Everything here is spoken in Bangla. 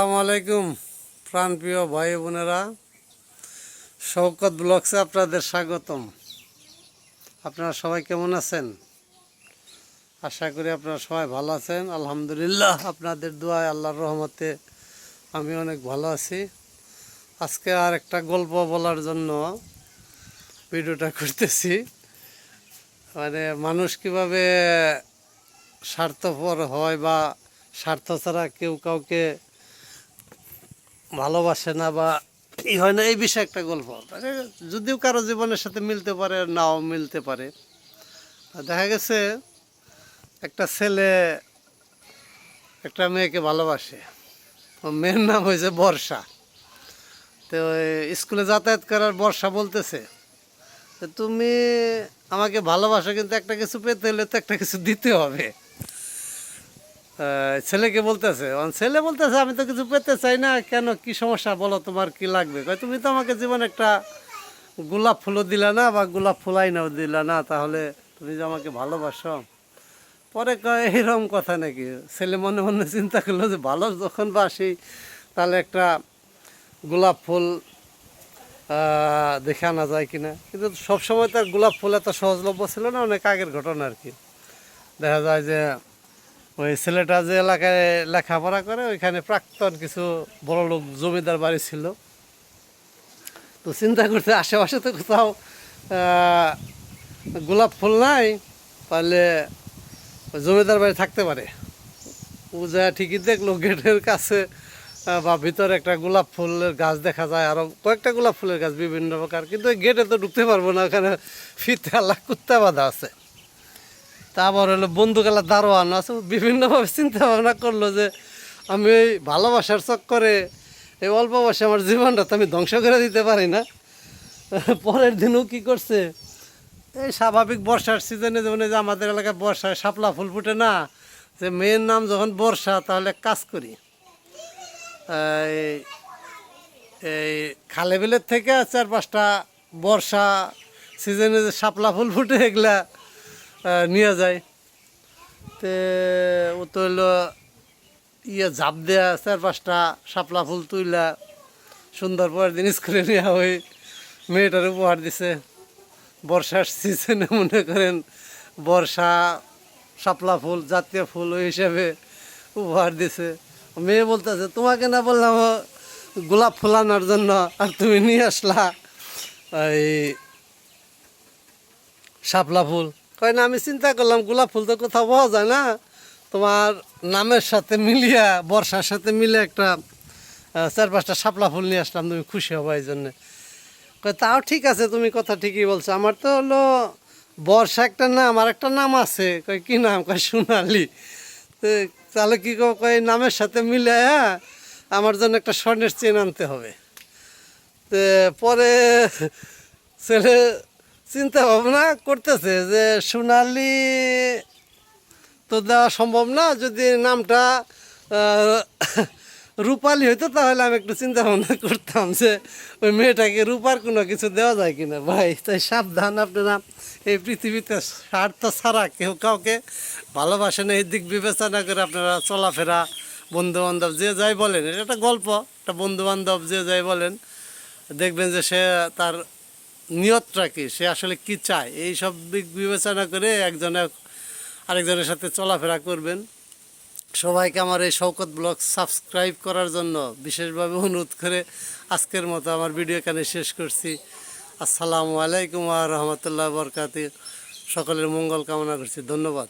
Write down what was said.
আসসালামু আলাইকুম, প্রাণপ্রিয় ভাই বোনেরা। শৌকত ব্লগসে আপনাদের স্বাগতম। আপনারা সবাই কেমন আছেন? আশা করি আপনারা সবাই ভালো আছেন। আলহামদুলিল্লাহ, আপনাদের দোয়ায় আল্লাহর রহমতে আমি অনেক ভালো আছি। আজকে আর একটা গল্প বলার জন্য ভিডিওটা করতেছি। মানে মানুষ কীভাবে স্বার্থপর হয় বা স্বার্থ ছাড়া কেউ কাউকে ভালোবাসে না বা ই হয় না, এই বিষয়ে একটা গল্প। মানে যদিও কারও জীবনের সাথে মিলতে পারে, নাও মিলতে পারে। দেখা গেছে, একটা ছেলে একটা মেয়েকে ভালোবাসে। মেয়ের নাম হয়েছে বর্ষা। তো স্কুলে যাতায়াত করার বর্ষা বলতেছে, তুমি আমাকে ভালোবাসো, কিন্তু একটা কিছু পেতে হলে তো একটা কিছু দিতে হবে। ছেলেকে বলতেছে ছেলে বলতেছে, আমি তো কিছু পেতে চাই না, কেন, কি সমস্যা, বলো তোমার কি লাগবে? কয়, তুমি তো আমাকে জীবন একটা গোলাপ ফুলও দিলা না, বা গোলাপ ফুলাই নাও দিলা না, তাহলে তুমি যে আমাকে ভালোবাসো? পরে কয় এরকম কথা নাকি? ছেলে মনে মনে চিন্তা করল যে, ভালো যখন বাসি, তাহলে একটা গোলাপ ফুল দেখে আনা যায় কিনা? কিন্তু সবসময় তার গোলাপ ফুল এত সহজলভ্য ছিল না, অনেক আগের ঘটনা আর কি। দেখা যায় যে ওই ছেলেটা যে এলাকায় লেখাপড়া করে, ওইখানে প্রাক্তন কিছু বড় লোক জমিদার বাড়ি ছিল। তো চিন্তা করতে আশেপাশে তো কোথাও গোলাপ ফুল নাই তাহলে জমিদার বাড়ি থাকতে পারে। ও যা ঠিকই দেখল, গেটের কাছে বা ভিতরে একটা গোলাপ ফুলের গাছ দেখা যায় আরও কয়েকটা গোলাপ ফুলের গাছ বিভিন্ন প্রকার, কিন্তু গেটে তো ঢুকতে পারব না, ওখানে ফিতে আল্লাহ কুত্তা বাঁধা আছে। তারপর হলো বন্ধুকালা দারোয়ান আছে বিভিন্নভাবে চিন্তা ভাবনা করল যে আমি এই ভালোবাসার চক্করে এই অল্প বয়সে আমার জীবনটা তো আমি ধ্বংস করে দিতে পারি না। পরের দিনও কি করছে? এই স্বাভাবিক বর্ষার সিজনে যেমন যে আমাদের এলাকায় বর্ষায় শাপলা ফুল ফুটে না, যে মেয়ের নাম যখন বর্ষা, তাহলে কাজ করি। এই খালে বিলের থেকে চার পাঁচটা বর্ষা সিজনে যে শাপলা ফুল ফুটে, এগুলা নিয়ে যায়। তে ও তো হইল ইয়ে ঝাপ দেয়া চার পাঁচটা শাপলা ফুল তুইলা সুন্দর পরের দিন স্কুলে নেওয়া ওই মেয়েটার উপহার দিছে। বর্ষার সিজনে মনে করেন বর্ষা, শাপলা ফুল, জাতীয় ফুল ওই হিসাবে উপহার দিছে। মেয়ে বলতেছে, তোমাকে না বললাম গোলাপ ফুল আনার জন্য আর তুমি নিয়ে আসলা। এই শাপলা ফুল। কয় না, আমি চিন্তা করলাম, গোলাপ ফুল তো কোথাও পাওয়া যায় না। তোমার নামের সাথে মিলিয়া, বর্ষার সাথে মিলে একটা চার পাঁচটা শাপলা ফুল নিয়ে আসলাম, তুমি খুশি হব এই জন্যে। তাও ঠিক আছে, তুমি কথা ঠিকই বলছো। আমার তো হলো বর্ষা একটা নাম, আর একটা নাম আছে। কয়, কি নাম? কয়, সোনালি। তো তাহলে কী কো কয় নামের সাথে মিলে আমার জন্য একটা স্বর্ণের চেন আনতে হবে। তো পরে ছেলে চিন্তা ভাবনা করতেছে যে সোনালি তো দেওয়া সম্ভব না, যদি নামটা রূপালি হইতো তাহলে আমি একটু চিন্তা ভাবনা করতাম যে ওই মেয়েটাকে রূপার কোনো কিছু দেওয়া যায় কিনা। ভাই, তাই সাবধান আপনারা। এই পৃথিবীতে স্বার্থ ছাড়া কেউ কাউকে ভালোবাসে না এই দিক বিবেচনা করে আপনারা চলাফেরা বন্ধু বান্ধব যে যাই বলেন, এটা একটা গল্প, একটা বন্ধু বান্ধব যে যাই বলেন, দেখবেন যে সে তার নিয়তটা কি? সে আসলে কি চায়? এই সব দিক বিবেচনা করে একজনে আরেকজনের সাথে চলাফেরা করবেন। সবাইকে আমার এই শওকত ব্লগ সাবস্ক্রাইব করার জন্য বিশেষভাবে অনুরোধ করে আজকের মতো আমার ভিডিও এখানে শেষ করছি। আসসালামু আলাইকুম আর রহমতুল্লাহ বরকাতি সকলের মঙ্গল কামনা করছি। ধন্যবাদ।